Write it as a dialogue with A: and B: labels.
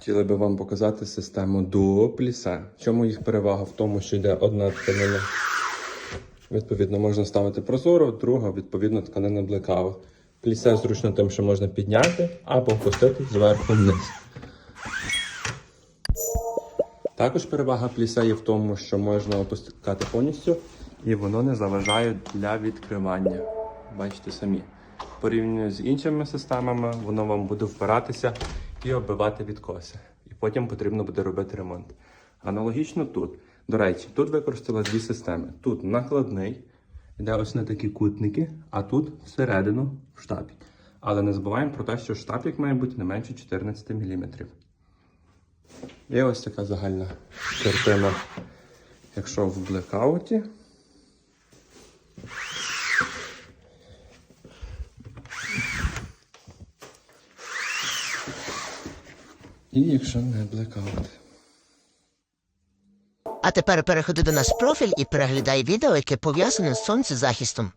A: Хотіли би вам показати систему Plissé. В чому їх перевага? В тому, що йде одна тканина. Відповідно, можна ставити прозору, друга, відповідно, тканина Blackout. Плісе зручно тим, що можна підняти або опустити зверху вниз. Також перевага пліса є в тому, що можна опускати повністю і воно не заважає для відкривання. Бачите самі. Порівняно з іншими системами, воно вам буде впиратися і оббивати відкоси. І потім потрібно буде робити ремонт. Аналогічно тут. До речі, тут використали дві системи. Тут накладний, йде ось на такі кутники, а тут всередину в штапі. Але не забуваємо про те, що штапік має бути не менше 14 мм. І ось така загальна картина, якщо в блекауті. І якщо не блекаут.
B: А тепер переходи до нас в профіль і переглядай відео, яке пов'язане з сонцезахистом.